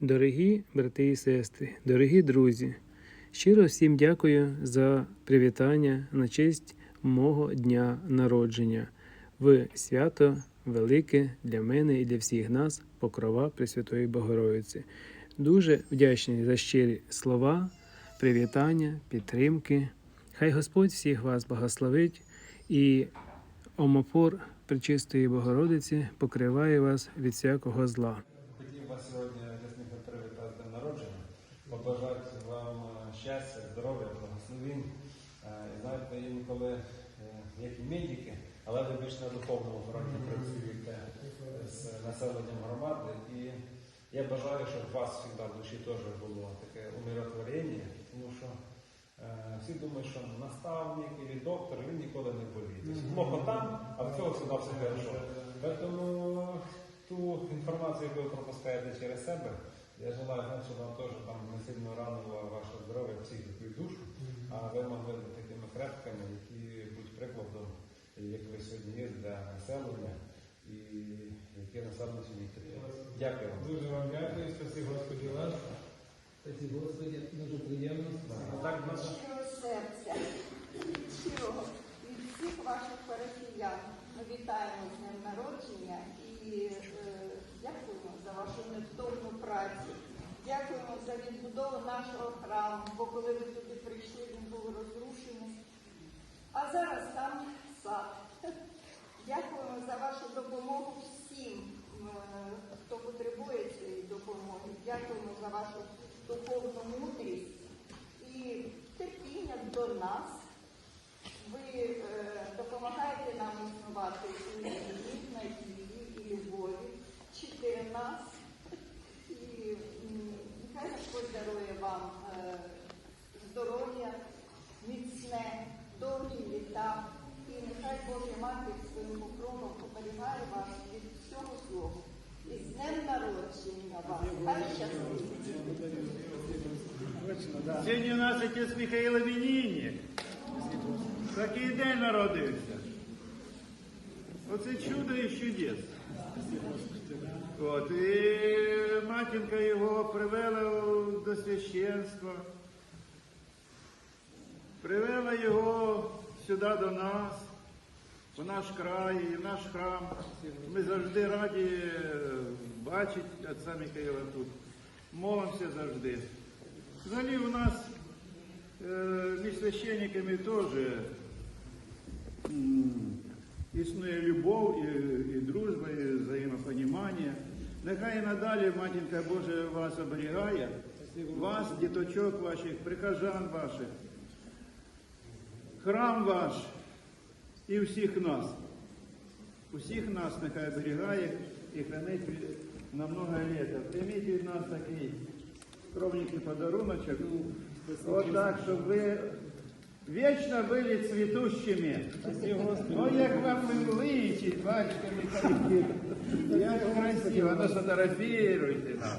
Дорогі брати і сестри, дорогі друзі, щиро всім дякую за привітання на честь мого дня народження в свято велике для мене і для всіх нас, покрова Пресвятої Богородиці. Дуже вдячний за щирі слова, привітання, підтримки. Хай Господь всіх вас благословить і омопор Пречистої Богородиці покриває вас від всякого зла. Хотів вас сьогодні ясника привітати з днем народження, побажати вам е, щастя, здоров'я, благословінь. Е, І знаєте, інколи, е, як і медики, але ви більш на духовному фронті працюєте з населенням громади. І я бажаю, щоб у вас завжди в душі теж було таке умиротворення, тому що е, всі думають, що наставник і доктор він ніколи не боліє. Плохо там, а в цього всегда все хорошо. Тому ту інформацію, яку ви пропускаєте через себе, я желаю, вам, щоб вам теж там не сильно ранило ваше здоров'я, психіку і душу, а ви могли бути такими крепкими, які будуть прикладом, як ви сьогодні є для населення і яке населення сьогодні підтримує. Дякую вам. Дуже вам дякую, спасибо Господі вас. Спасибо Господі, дуже приємно. Так, Від щирого серця, від щирого, від всіх ваших парафіян ми вітаємо з днем народження і е, дякуємо за вашу невтомну працю. Дякуємо за відбудову нашого храму, бо коли ми туди прийшли, він був розрушений. А зараз там сад. Дякуємо за вашу допомогу всім, е, хто потребує цієї допомоги. Дякуємо за вашу духовну мудрість і терпіння до нас. Ви е, допомагаєте нам існувати у вірі, надії і любові, вчите нас. І м, нехай Господь дарує вам е, здоров'я, міцне, довгі літа. І нехай Божа Мати своїм покровом оберігає вас від всього злого. І з днем народження вас. Хай щастить. Сьогодні у нас отець Михайло іменинник. Такий день народився. Оце чудо і чудес. От, і матінка його привела до священства, привела його сюди до нас, у наш край, в наш храм. Ми завжди раді е, бачити отця Михайла тут. Молимося завжди. Взагалі у нас е, між священниками теж існує любов і, і дружба, і взаємопонімання. Нехай і надалі Матінка Божа вас оберігає, вас, діточок ваших, прихожан ваших, храм ваш і всіх нас. Усіх нас нехай оберігає і хранить на много літ. Прийміть від нас такий скромненький подаруночок. Вот так, щоб ви вічно були цвітущими. Ой, як вам личить, бачите, Як красиво, ну сфотографируйте нас.